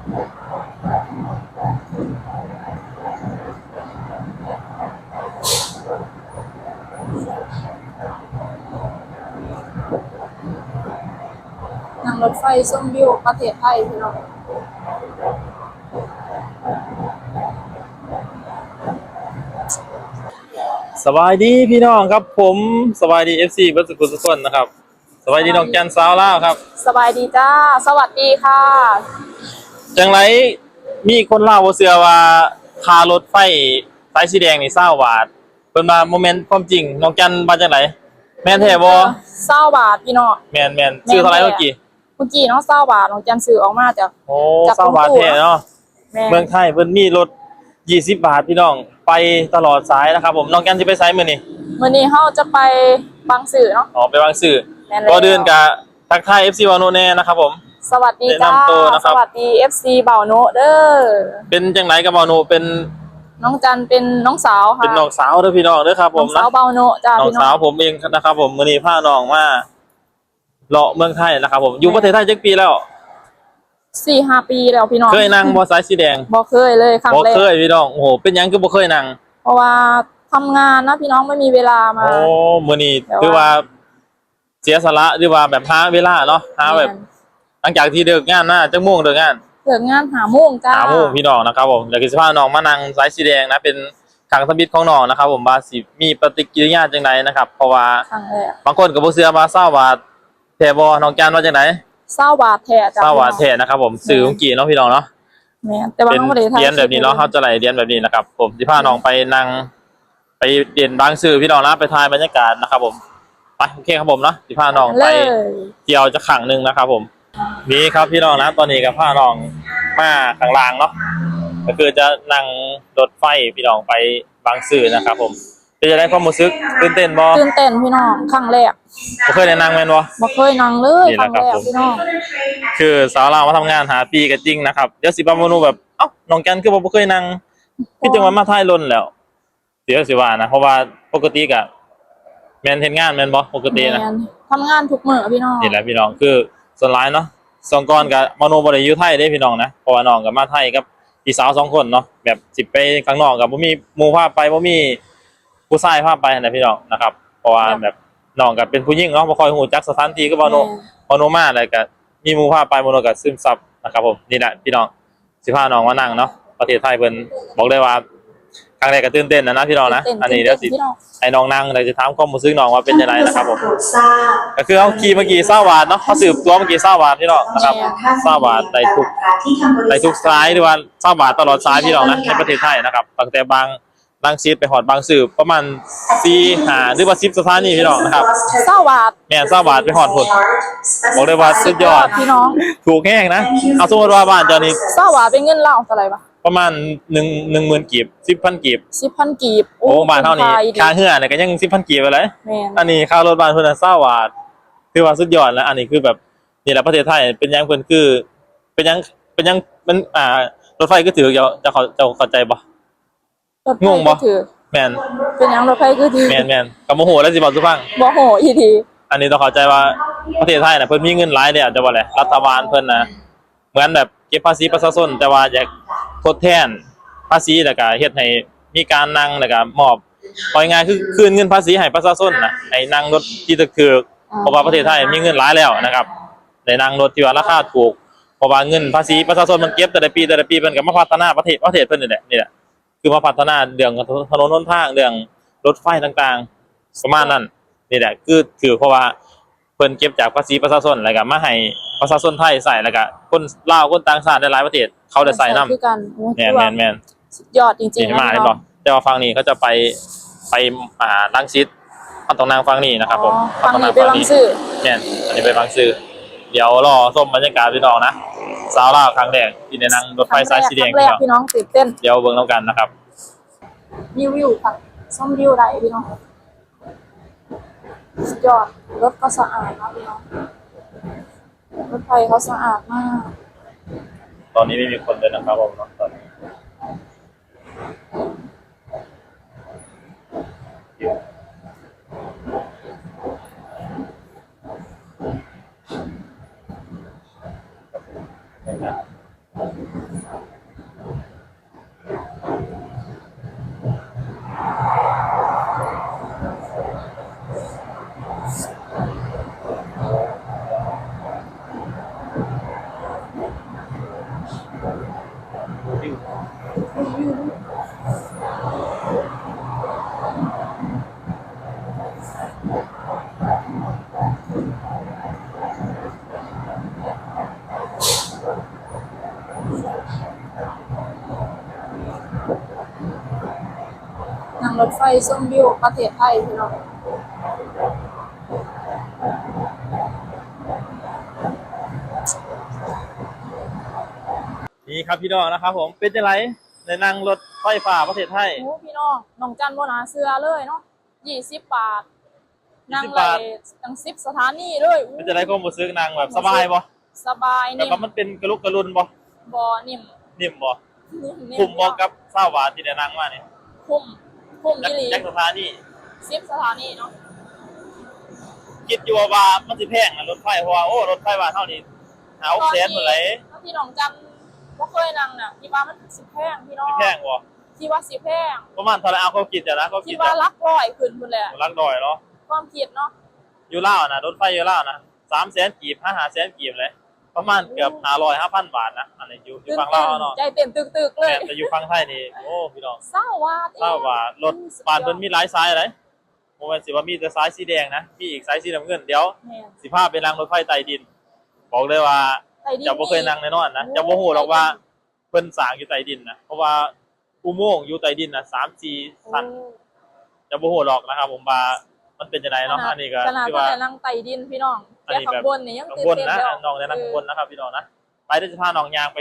นั่งรถไฟส้มวิวประเทศไทยพี่น้องสบายดีพี่น้องครับ ผมสบายดีเอฟซีเบิร์ดสกุลสุขคนนะครับสบายดีน้องแกนสาวล่าวครับ สบายดีจ้า สวัสดีค่ะ จังไรมีคนเล่าว่าเสือว่าคารถไฟสายสีแดงนี่เศร้าบาทเป็นมาโมเมนต์ความจริงน้องแกนมาจากไหนแม่นแท้บ่เศร้าบาทพี่น้องแม่นแม่นชื่อเท่าไหรเมื่อกี้เมื่อกี้เนาะเศร้าบาทของจันสื่อออกมาจากโอ้จากเศร้าบาทกรุงเทพแท้เนาะแม่เมืองไทยเพิ่นมีรถ20บาทพี่น้องไปตลอดสายนะครับ ผมน้องแกนสิไปไสมื้อนี้มื่อนี้เฮาจะไปบางสื่อเนาะอ๋อไปวางสื่อแม่นแล้วก็เดินกับทักทาย FC วาโนแน่นะครับผม สวัสดีจ้าแนะนำตัวนะครับ สวัสดี FC เบ่าวโนะเด้อเป็นจังไรกับวาโนเป็นน้องจันเป็นน้องสาวค่ะเป็นน้องสาวเด้อพี่น้องเด้อครับ ผน้อมงนะสาวเบ่าวโนะจ้าน้องพี่น้สาอวงผมเองนะครับ ผมมื้อนี้พาน้องมาเลาะเมืองไทยนะครับ ผมอยู่ประเทศไทยจักปีแล้ว สี่ห้าปีแล้วพี่น้องเคยนั่งมอไซค์สีแดงบ่เคยเลยครั้งบ่แรกเคยพี่น้องโอ้โหเป็นหยังคือบ่เคยนั่งเพราะว่าทำงานนะพี่น้องไม่มีเวลามา โอ้มื้อนี้แต่ว่า คือว่าเสียสละหรือว่าแบบหาเวลาเนาะหาแบบ หลังจากที่เลิกงานมาจักโมงเลิกงานเลิกงานหาโมงจ้าหาโมงพี่น้องนะครับผมอยากสิพาน้องมานั่งสายสีแดงนะเป็นขังสมิตของน้องนะครับ ผมว่าสิมีปฏิกิริยาจังไดนะครับ เพราะว่าครั้งแรกบางคนก็บ่เชื่อว่าเศร้าว่าแท้บ่น้องแกนว่าจังไดเศร้าบาทแท้จ้าเศร้าว่าแท้นะครับ ผมสื่อของกี่เนาะพี่น้องเนาะแม่นแต่ว่าเป็นน้องบ่ได้ถ่ายเรียนแบบนี้เนาะเขาจะไหลเรียนแบบนี้นะครับ ผมสิพาน้องไปนั่งไปเรียนบางสื่อพี่น้องนะไปถ่ายบรรยากาศนะครับ ผมไปโอเคครับผมเนาะสิพาน้องเลไปยเที่ยวจะขังหนึ่งนะครับ ผม นี่ครับพี่น้องนะตอนนี้กับพาน้องมาข้างล่างเนาะก็คือจะนั่งรถไฟพี่น้องไปบางสื่อนะครับ ผมจะได้ความรู้สึกตื่นเต้นบ่ตื่นเต้นพี่น้องครั้งแรกบ่เคยได้นั่งแม่นบ่บ่เคยนั่งเลยนี่คแหรั้ละงครับแรกผมพี่น้องคือสาวเราวมาทำงานหาปีก็จริงนะครับเดี๋ยวสิบาโมนูแบบเอ้าน้องแกนคือบ่เคยนั่งคือจังหวะมาท้ายรถแล้วเดี๋ยวสิว่านะเพราะว่าปกติก็แม่นเฮ็ดงานแม่นบ่ปกตินะแม่นทำงานทุกมื้อพี่น้องนี่แหละพี่น้องคือ ส่วนหลายเนาะสองกอนกับมโนบ่ได้อยู่ไทยเด้พี่น้องนะเพราะว่าน้องก็มาไทยกับพี่สาวสองคนเนาะแบบสิไปข้างนอกก็บ่มีหมู่พาไปบ่มีผู้ชายพาไปนะพี่น้องนะครับ เพราะว่าแบบน้องก็เป็นผู้หญิงเนาะบ่ค่อยฮู้จักสถานที่ก็บ่โนพอโนมาแล้วก็มีหมูพาไปโมโนก็ซึมซับนะครับผมนี่แหละพี่น้องสิพาน้องมานั่งเนาะประเทศไทยเพิ่นบอกเลยว่า ครั้งแรกก็ตื่นเต้นนะนะพี่น้องนะตื่อันนี้เดี๋ยวสิพี่น้องให้น้องนั่งเดี๋ยวจะถามความรู้สึกน้องว่าเป็นยังไงนะครับผมโปรดทราบก็คือเขาขี่เมื่อกี้20บาทเนาะเขาสืบตัวเมื่อกี้20บาทพี่น้องนะครับ20บาทได้ทุกที่ทางบริษัทได้ทุกสายหรือว่า20บาทตลอดสายพี่น้องนะในประเทศไทยนะครับตั้งแต่บางบางซีดไปหอดบางสืบประมาณ4 5หรือว่า10สถานีพี่น้องนะครับเศร้าบาทแม่น20บาทไปหอดพุ่นบอกเลยว่าสุดยอดพี่น้องถูกแห้งนะเอาสมมติว่าบ้านเจ้านี่เศร้าบาทเป็นเงินลาวเท่าไหร่ปะ ประมาณหนึ่งหนึ่งหมื่นกีบสิบพันกีบ10,000กีบโอ้บ้านเท่านี้คุ้มดีค่าเหือเนี่ยก็ยังสิบพันกีบไปเลยแม่นอันนี้ค่ารถบ้านเพิ่นน่ะเศร้าบาทคือว่าสุดยอดแล้ว อันนี้คือแบบนี่แหละประเทศไทยเป็นหยังเพิ่นคือ เป็นหยังเป็นหยังมันอ่ารถไฟก็ถือจะจะเขาจะเข้าใจบ่รถไฟงงบ่ก็ถือแม่นเป็นหยังรถไฟก็ถือแม่นแม่นก็โมโหแล้วสิบอกสุฟังบ่โหอีทีอันนี้ต้องเข้าใจว่าประเทศไทยน่ะเพิ่นมีเงินหลายเด้อจะว่าแหละรัฐบาลเพิ่นน่ะเหมือนแบบเก็บภาษีประชาชนแต่ว่าอยาก ทดแทนภาษีแล้วก็เฮ็ดให้มีการนั่งแล้วก็มอบเอาง่ายๆคือคืนเงินภาษีให้ประชาชนนะให้นั่งรถที่ตะคือเพราะว่าประเทศไทยมีเงินหลายแล้วนะครับได้นั่งรถที่ว่าราคาถูกเพราะว่าเงินภาษีประชาชนมันเก็บแต่ละปีแต่ละปีเพิ่นก็มาพัฒนาประเทศประเทศเพิ่นนี่แหละนี่แหละคือมาพัฒนาเรื่องถนนหนทางเรื่องรถไฟต่างๆประมาณนั้นนี่แหละคือถือเพราะว่าเพิ่นเก็บจากภาษีประชาชนแล้วก็มาให้ ประชาชนไทยใส่แล้วก็คนลาวคนต่างชาติในหลายประเทศเขาได้ใส่นํคือกันโอ้แม่นคือแม่ว่านแม่นสุดยอดจริงนี่ๆนะมาพี่ได้น้บ่องแต่ว่าฝั่งนี้เขาจะไปไปอ่าลังสิตเขาต้องนั่งฝั่งนี้นะครับผมอ๋อเขาฟังต้องนี้นั่งไปฝั่งบางนี้ซื่อแม่นอันนี้ไปบางซื่อเดี๋ยวรอส้มบรรยากาศพี่น้องนะสาวลาวครั้งแรกที่ได้นั่งรถไฟสายสีแดงครั้งแรพี่กน้องพี่น้องตื่นเต้นเดี๋ยวเบิ่งน้ำกันนะครับ รีวิวค่ะซ่อมวิวได้พี่น้องสุดยอดรถก็สะอาดนะพี่น้อง รถไฟเขาสะอาดมาก ตอนนี้ไม่มีคนเลยนะครับผมตอนนี้ รถไฟส้มวิวประเทศไทยพี่น้องนี่ครับพี่น้องนะครับผมเป็นจังไรในนั่งรถไฟฟ้าประเทศไทยโอ้พี่น้องน้องจันโบนาเสือเลยเนาะยี่สิบบาทนั่ง20ไหลบาทตั้งสิบสถานีเลยอู้เป็นจังไรก็มาซื้อนั่งแบบสบายบ่สบายแบบนิ่มว่ามันเป็นกระลุกกระลุนบ่บอนิ่มนิ่มบ่นิ่มนิ่คุ้มบ่กับเศร้าบาทที่ได้นั่งมานี่คุ้ม คุ้มจักยี่หลีจักสถานีสิบสถานีเนาะคิดอยู่ว่ามันสิแพงนะรถไฟเพราะว่าโอ้รถไฟบ้านเท่านี้หาหกแสนหมดเลยตอนที่น้องจันบ่เคยนั่งน่ะที่ว่ามันสิแพงพี่น้องสิแพงบ่ที่ว่าสิแพงประมาณเท่าไหรเอาเขาคิดจะนะเขาคิที่ดว่าจะลักร้อยขึ้นพุ่นแหละรักดอยเนาะความคิดเนาะอยู่ล่าวนะรถไฟอยู่ล่าวนะสามแสนกีบห้าหาแสนกีบเลย ประมาณเกือบห้าร้อยห้าพันบาทนะอันนี้อยู่อยู่ฝั่งลาวเนาะใจเต้นตึกๆเลแต่ยแต่อยู่ฝั่งไทยนี่โอ้พี่น้องเศร้าว่าดเล่าว่ารถบานเพิ่นมีหลายสายเลยโมเมนสิว่ามีแต่สายสีแดงนะมีอีกสายสีน้ำเงินเดี๋ยวแม่นสิพาไปนั่งรถไฟใต้ดิน บอกเลยว่าใต้ดินจะบ่เคยนั่งแน่นอนนะจะบ่ฮู้หรอกว่าเพิ่นสร้างอยู่ใต้ดินนะเพราะว่าอุโมงค์อยู่ใต้ดินนะ3 4ชั้นโอ้จะบ่ฮู้หรอกนะครับผมว่า มันเป็นจังไดเนาะอันนี้ก็ขนาดที่ว่าว่านั่งไต่ดินพี่น้องอันแต่นี้ข้าแบงบบนนี่ยังข้างตื่นบนเต้นนะแล้วน้องจะนั่งข้างบนนะครับพี่น้องนะไปได้จะพาน้องยางไป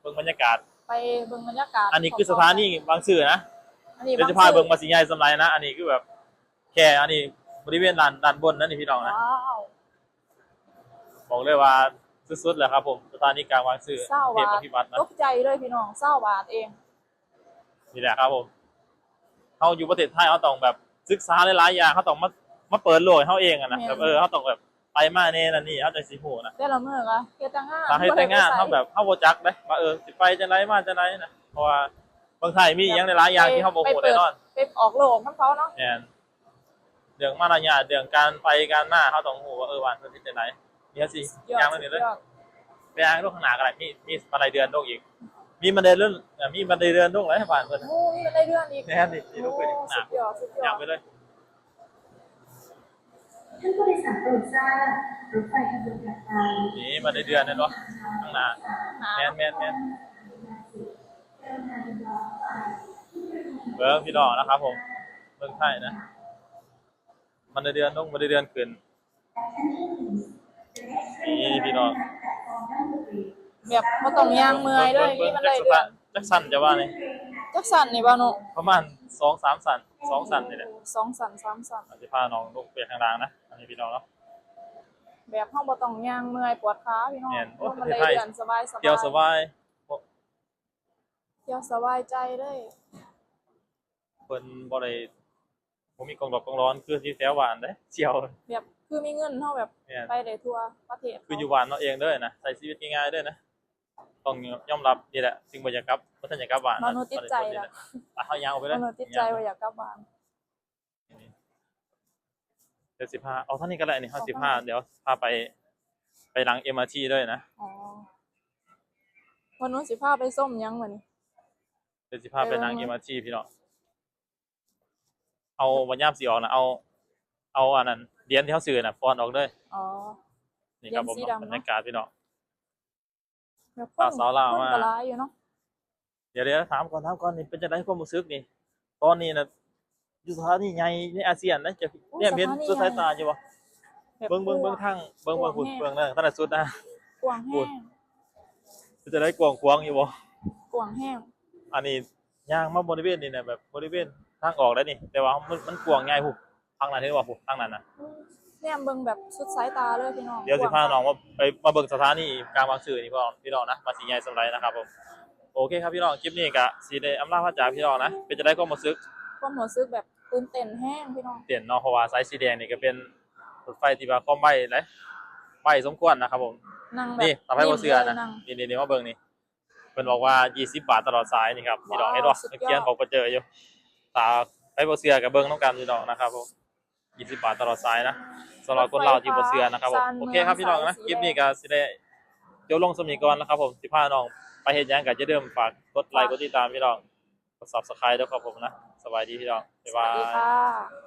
เบิ่งบรรยากาศ ไปเบิ่งบรรยากาศ อันนี้คือสถานีบางซื่อนะอันนี้เดี๋ยวจะพาเบิ่งมาสิใหญ่สำไรนะ อันนี้คือแบบ แค่อันนี้บริเวณด้านด้านบนนั่นนี่พี่น้องนะว้าวบอกเลยว่าสุดๆแหละครับผมสถานีกลางบางซื่อเศร้าเทพบาทพิบัตินะตกใจเลยพี่น้องเศร้าบาทเองนี่แหละครับผมเขาอยู่ประเทศไทยเขาต้องแบบ ศึกษาหลายๆอย่างเขาต้องมามาเปิดโลกให้เขาเองอะนะแบบเออเขาต้องแบบไปมาเน่นั่นนี่เขาจะสิหูนะแต่ละมื้อก็เฮ็ดแต่งานทางให้แต่งงานบ่ได้ไปไสเขาแบบเขาโบจักเลยว่าเออสิไปจะไรมาจะไรนะเพราะว่าบางไทยมีอหย่างหลายๆอย่างที่เขาโมโหแน่นอนไปออกโลกน้ำเขาเนาะแอนเรื่องมารยาทเรื่องการไปการมาเขาต้องหูว่าเออวันเพื่อนที่จะไหนเนี่ยสิยอดย่างเรื่องนี้เลยสุดยอดไปย่างลูกขางหนาดอะไรมีมีบันไดเดือนลูกอีก มีบันไดเลื่อนเอ่อมีบันไดเดือนลูกอะไรให้ผ่านเพื่อนโอ้ยมันได้เรื่องอีกแน่นี่นี่ลูกไปดิหนาสุดยอดสุดยย่าองดไปเลย ท่านผู้โดยสารโปรดทราบรถไฟขบวนถัดไปนี่บันไดเดือนเนี่ยเนาะข้างหน้าหาแมนแมนแมนเบิ้งพี่น้องนะครับผมเบิ้งไทยนะบันไดเดือนต้องบันไดเดือนขึ้น นี่พี่น้อง แบบบ่ต้องย่างเมื่อยเลยมีมันได้จักเดือนจักสันจะว่านี่จักสันนี่บ่หนูประมาณสองสามสันสองสันนี่แหละสองสันสามสันอาจจะพาน้องลูกไปข้างล่างนะอันนี้พี่น้องเนาะแบบเฮาบ่ต้องย่างเมื่อยปวดขาพี่น้องแม่นโอ้มันได้ไทยเดือนสบายสบายเที่ยวสบายเที่ยวสบายใจเลยเพิ่นบ่ได้บ่มีกองดอกกองร้อนคือที่แถวหวานเด้เที่ยวแบบคือมีเงินเฮาแบบแม่นไปได้ทั่วประเทศคืออยู่หวานเนาะเองเด้อนะใช้ชีวิตง่ายๆเด้อนะ ต้องยอมรับนี่แหละสิ่งบ่อยากกลับบ่ทันอยากกลับหวานมนุษย์ติดใจล่ะล่ะอะเฮายางออกไปเลยมนุษย์ติดใจว่าอยากกลับบ้านเดี๋ยวสิพาเอาเท่านี้ก็ได้นี่เฮาสิพาเดี๋ยวพาไป ไปหลัง MRT ด้วยนะอ๋อวันนู้นสิพาไปส้มหยังมื้อนี้เดี๋ยวสิพาไปหลังไปเบิ่ง MRT พี่น้องเอาวันยามสิออกนะเอา เอาอันนั้นเหรียญที่เฮาซื้อน่ะฟอนออกเลยอ๋อนี่ครับผมเหรียญสีดำบรเนอะรยากาศพี่น้อง แบบอ่าสาวลาวคนมาก็หลายอยู่เนาะเดี๋ยวเดี๋ยวถามก่อนถามก่อนนี่เป็นจะได้ความรู้สึกนี่ ตอนนี้นะอยู่สถานีใหญ่ในอาเซียนนะจะเนี่ยเห็นสุดสายตาอยู่บ่แบบเบิ่งเบิ่งเบิ่งทางเบิ่งเบิ่งฝุ่นเบิ่งนั่นตั้งแต่สุดนะกว้างแห้งเป็นจะได้กว้างขวางอยู่บ่กว้างแห้งอันนี้ย่างมาบริเวณนี่นะแบบบริเวณทางออกแล้วนี่ แต่ว่ามันมันกว้างใหญ่หุบทางนั้นเห็นว่าหุบทางนั้นนะ เนี่ยเบิ่งแบบสุดสายตาเลยพี่น้องเดี๋ยวสิพากว้งน้องว่าไปมาเบิ่งสถานีกลางบางซื่อนี่พี่น้องพี่น้องนะมาสีใหญ่สำไรนะครับผมโอเคครับพี่น้องคลิปนี้ก็สิได้อำลาพระจากพี่น้องนะเป็นจะได้ความรู้สึกความรู้สึกแบบตื่นเต้นแห้งพี่น้องเปลี่ยนเนาะเพราะว่าสายสีแดงนี่ก็เป็นรถไฟที่ว่าความไวเลยไวสมควรนะครับผมนั่งแบบนี่ต่อไปบ่เสือนะงนี่นี่นี่มาเบิ่งนี่เพิ่นบอกว่า 20 บาทตลอดสายนี่ครับพี่น้องเห็นบ่เขียนบอกบ่เจออยู่ถ้าไปบ่เชื่อก็เบิ่งนํกันพี่น้องนะครับผม 20บาทตลอดสายนะสำหรับคนลาวที่บ่เชื่อนะครับผมโอเคครับพี่น้องนะคลิปนี้ก็สิได้จบลงสมีก่อนนะครับผมสิพาน้องไปเฮ็ดหยังก็จะเริ่าลืมฝากกดไลค์กดติดตามพี่น้องกด Subscribe ด้วยครับผมนะ สบายดีพี่น้องบ๊ายสบาวัสดียค่ะ